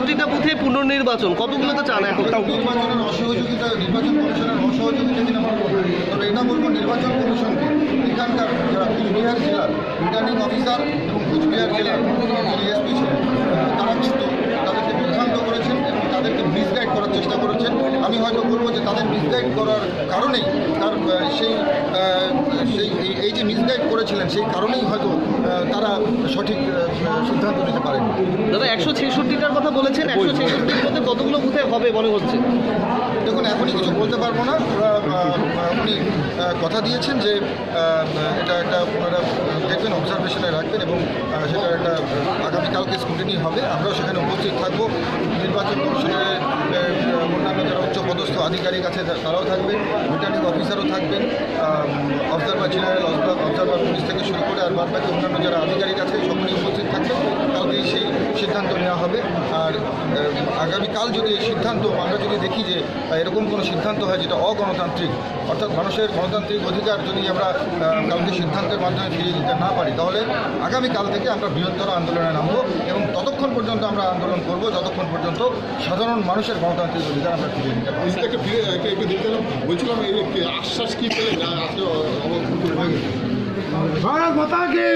ছেষট্টিটা বুথে পুনর্নির্বাচন, কতগুলো তো চান এখন? নির্বাচনের অসহযোগিতা, নির্বাচন কমিশনের অসহযোগিতা কিনা তবে এটা বলব নির্বাচন কমিশনকে। এখানকার যারা কুচবিহার জেলার রিটার্নিং অফিসার এবং কুচবিহার জেলার এসপি ছিলেন, তারা কিন্তু তাদেরকে বিভ্রান্ত করেছেন এবং তাদেরকে মিসগাইড করার চেষ্টা করেছেন। আমি হয়তো বলব যে তাদের মিসগাইড করার কারণেই তার সেই যে করেছিলেন সেই কারণেই হয়তো তারা সঠিক সিদ্ধান্ত নিতে পারেন। দাদা একশো ছেষট্টিটার কথা বলেছেন একশো ছেষট্টির মধ্যে কতগুলো বুথে হবে মনে হচ্ছে? দেখুন এখনই কিছু বলতে পারব না। ওরা উনি কথা দিয়েছেন যে এটা একটা ওনারা দেখবেন অবজারভেশনে রাখবেন এবং সেটা একটা আগামীকালকে স্কুটিনি হবে। আমরাও সেখানে উপস্থিত থাকব। নির্বাচন কমিশনের আহ, অন্যান্য যারা উচ্চ পদস্থ আধিকারিক আছে তারাও থাকবেন রিটার্নিং অফিসারও থাকবেন অবজারভার জেনারেল অবজারভার পুলিশ থেকে শুরু করে আর বাদ বাকি অন্যান্য যারা আধিকারিক আছে, সকলেই উপস্থিত থাকবেন। কালকেই সেই সিদ্ধান্ত নেওয়া হবে। আর আগামীকাল যদি এই সিদ্ধান্ত, আমরা যদি দেখি যে এরকম কোনো সিদ্ধান্ত হয় যেটা অগণতান্ত্রিক, অর্থাৎ মানুষের গণতান্ত্রিক অধিকার যদি আমরা কালকে সিদ্ধান্তের মাধ্যমে ফিরিয়ে দিতে না পারি, তাহলে আগামীকাল থেকে আমরা বৃহত্তর আন্দোলনে নামবো এবং ততক্ষণ পর্যন্ত আমরা আন্দোলন করব যতক্ষণ পর্যন্ত সাধারণ মানুষের গণতান্ত্রিক অধিকার আমরা ফিরে নিতে বলছিলাম আশ্বাস কি পেলেন ভারত মাতা কি